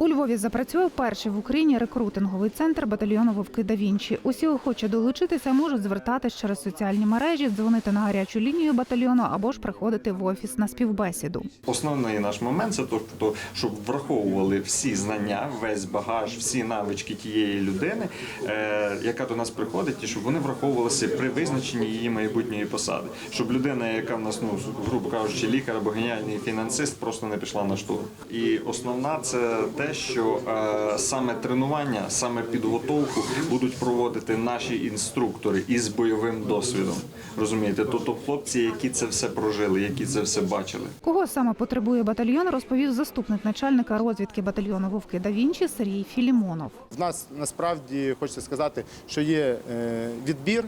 У Львові запрацює перший в Україні рекрутинговий центр батальйону Вовки да Вінчі. Усі охочі долучитися можуть звертатись через соціальні мережі, дзвонити на гарячу лінію батальйону або ж приходити в офіс на співбесіду. Основний наш момент це тобто, щоб враховували всі знання, весь багаж, всі навички тієї людини, е, яка до нас приходить, і щоб вони враховувалися при визначенні її майбутньої посади. Щоб людина, яка в нас, ну грубо кажучи, лікар або геніальний фінансист, просто не пішла на штурм. І основна це те, що е, саме тренування, саме підготовку будуть проводити наші інструктори із бойовим досвідом. Розумієте, тобто хлопці, які це все прожили, які це все бачили. Кого саме потребує батальйон, розповів заступник начальника розвідки батальйону Вовки да Вінчі Сергій Філімонов. В нас насправді хочеться сказати, що є е, відбір.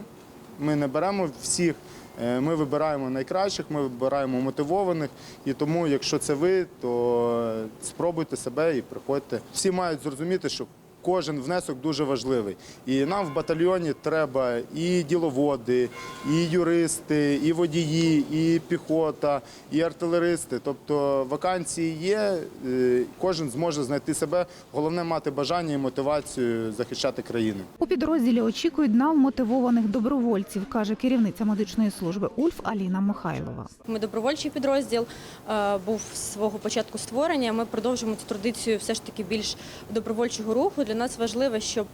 Ми не беремо всіх. е, Ми вибираємо найкращих, ми вибираємо мотивованих. І тому, якщо це ви, то спробуйте себе і приходьте. Всі мають зрозуміти, що кожен внесок дуже важливий. І нам в батальйоні треба і діловоди, і юристи, і водії, і піхота, і артилеристи. Тобто вакансії є, е, кожен зможе знайти себе. Головне мати бажання і мотивацію захищати країну. У підрозділі очікують на вмотивованих добровольців, каже керівниця медичної служби Ульф Аліна Михайлова. Ми добровольчий підрозділ е, був з свого початку створення. Ми продовжуємо цю традицію все ж таки більш добровольчого руху. Для нас важливо, щоб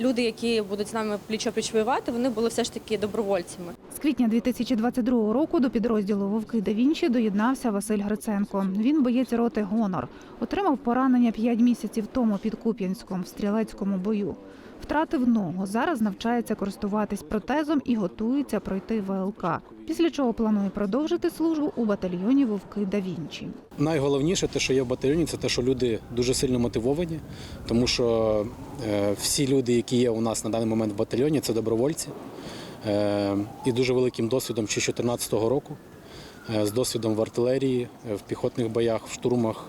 люди, які будуть з нами пліч-опліч воювати, вони були все ж таки добровольцями. З квітня 2022 року до підрозділу Вовки да Вінчі доєднався Василь Гриценко. Він боєць роти Гонор. Отримав поранення 5 місяців тому під Куп'янськом в стрілецькому бою. Втратив ногу. Зараз навчається користуватись протезом і готується пройти ВЛК. Після чого планує продовжити службу у батальйоні Вовки да Вінчі. Найголовніше, те, що є в батальйоні, це те, що люди дуже сильно мотивовані, тому що е, всі люди, які є у нас на даний момент в батальйоні, це добровольці е, і дуже великим досвідом ще 2014 року, е, з досвідом в артилерії, в піхотних боях, в штурмах.